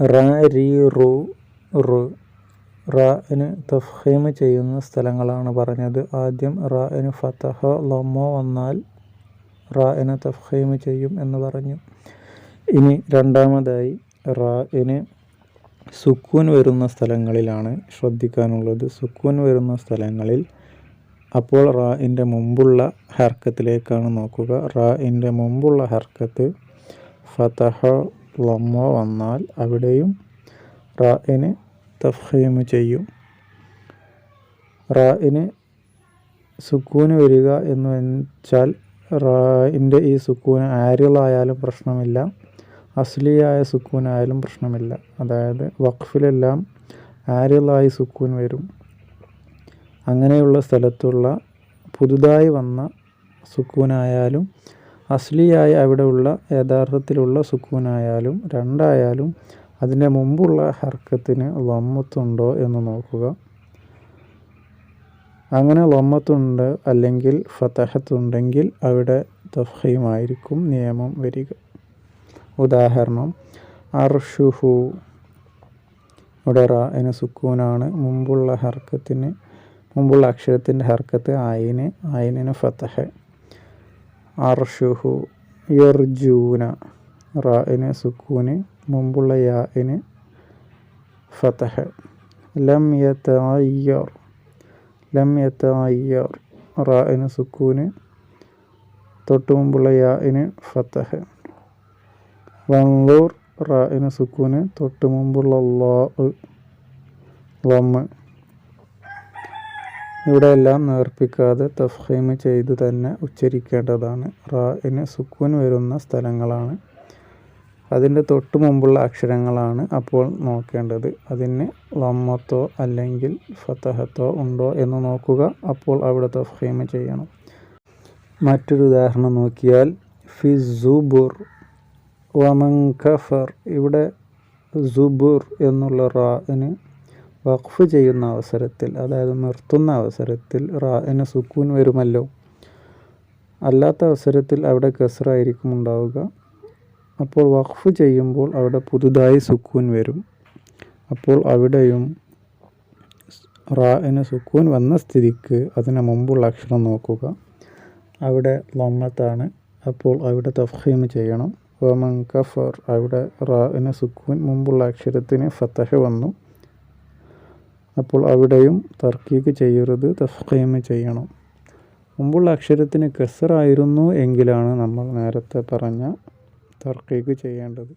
റ രി റു റ്. റാന് തഫ്ഹീം ചെയ്യുന്ന സ്ഥലങ്ങളാണ് പറഞ്ഞത്. ആദ്യം റാന് ഫതഹ ലൊമോ വന്നാൽ റാന് തഫ്ഹീം ചെയ്യും എന്ന് പറഞ്ഞു. ഇനി രണ്ടാമതായി റാന് സുക്കൂൻ വരുന്ന സ്ഥലങ്ങളിലാണ് ശ്രദ്ധിക്കാനുള്ളത്. സുക്കൂൻ വരുന്ന സ്ഥലങ്ങളിൽ അപ്പോൾ റാഇന്റെ മുമ്പുള്ള ഹർക്കത്തിലേക്കാണ് നോക്കുക. റാഇന്റെ മുമ്പുള്ള ഹർക്കത്ത് ഫതഹ ലൊമ്മോ വന്നാൽ അവിടെയും റാഇന് തഫീമ് ചെയ്യും. റാഇന് സുക്കൂന് വരിക എന്ന് വെച്ചാൽ റാഇന്റെ ഈ സുക്കൂന് ആരിളായാലും പ്രശ്നമില്ല. അസ്ലിയായ സുക്കൂനായാലും പ്രശ്നമില്ല. അതായത് വഖഫിലെല്ലാം ആരിളായി സുക്കൂൻ വരും. അങ്ങനെയുള്ള സ്ഥലത്തുള്ള പുതുതായി വന്ന സുക്കൂനായാലും അസ്ലിയായി അവിടെയുള്ള യഥാർത്ഥത്തിലുള്ള സുക്കൂനായാലും രണ്ടായാലും അതിന്റെ മുമ്പുള്ള ഹർക്കത്തിന് വമ്മത്തുണ്ടോ എന്ന് നോക്കുക. അങ്ങനെ വമ്മത്തുണ്ട് അല്ലെങ്കിൽ ഫതഹത്തുണ്ടെങ്കിൽ അവിടെ തഫീമായിരിക്കും നിയമം വരിക. ഉദാഹരണം അർഷുഹു ഇവിടെ എന്ന സുക്കൂനാണ് മുമ്പുള്ള ഹർക്കത്തിന് മുമ്പുള്ള അക്ഷരത്തിന്റെ ഹർക്കത്ത് ആയിന് ആയിനിന് ഫതഹ. അർഷുഹു യർജൂന റാഇന് സുക്കൂന് മുമ്പുള്ള യാഇന് ഫതഹ. ലം യതഅയ്യർ ലം യതഅയ്യർ റാഇന് സുക്കൂന് തൊട്ട് മുമ്പുള്ള യാഇന് ഫതഹ. വൻലൂർ റാഇന് സുക്കൂന് തൊട്ട് മുമ്പുള്ള ലാ ലമ്മ് ഇവിടെ എല്ലാം നേർപ്പിക്കാതെ തഫ്ഹീം ചെയ്ത് തന്നെ ഉച്ചരിക്കേണ്ടതാണ്. റായിന് സുക്കൂൻ വരുന്ന സ്ഥലങ്ങളാണ്. അതിന്റെ തൊട്ട് മുമ്പുള്ള അക്ഷരങ്ങളാണ് അപ്പോൾ നോക്കേണ്ടത്. അതിന് ലമ്മത്തോ അല്ലെങ്കിൽ ഫതഹത്തോ ഉണ്ടോ എന്ന് നോക്കുക. അപ്പോൾ അവിടെ തഫ്ഹീം ചെയ്യണം. മറ്റൊരു ഉദാഹരണം നോക്കിയാൽ ഫി സുബുർ വമൻ ഇവിടെ സുബുർ എന്നുള്ള റാഇന് വഖഫ് ചെയ്യുന്ന അവസരത്തിൽ അതായത് നിർത്തുന്ന അവസരത്തിൽ റാഇന് സുക്കൂൻ വരുമല്ലോ. അല്ലാത്ത അവസരത്തിൽ അവിടെ കസറായിരിക്കും ഉണ്ടാവുക. അപ്പോൾ വഖഫ് ചെയ്യുമ്പോൾ അവിടെ പുതുതായി സുക്കൂൻ വരും. അപ്പോൾ അവിടെയും റാഇന് സുക്കൂൻ വന്ന സ്ഥിതിക്ക് അതിന് മുമ്പുള്ള അക്ഷരം നോക്കുക. അവിടെ ലമ്മത്താണ് അപ്പോൾ അവിടെ തഫീം ചെയ്യണം. വമൻ കഫർ അവിടെ റാഇന് സുക്കൂൻ മുമ്പുള്ള അക്ഷരത്തിന് ഫത്തഹ വന്നു. അപ്പോൾ അവിടെയും തർക്കീക്ക് ചെയ്യരുത് തഫ്ഹീം ചെയ്യണം. മുമ്പുള്ള അക്ഷരത്തിന് കസറായിരുന്നു എങ്കിലാണ് നമ്മൾ നേരത്തെ പറഞ്ഞ തർക്കീക്ക് ചെയ്യേണ്ടത്.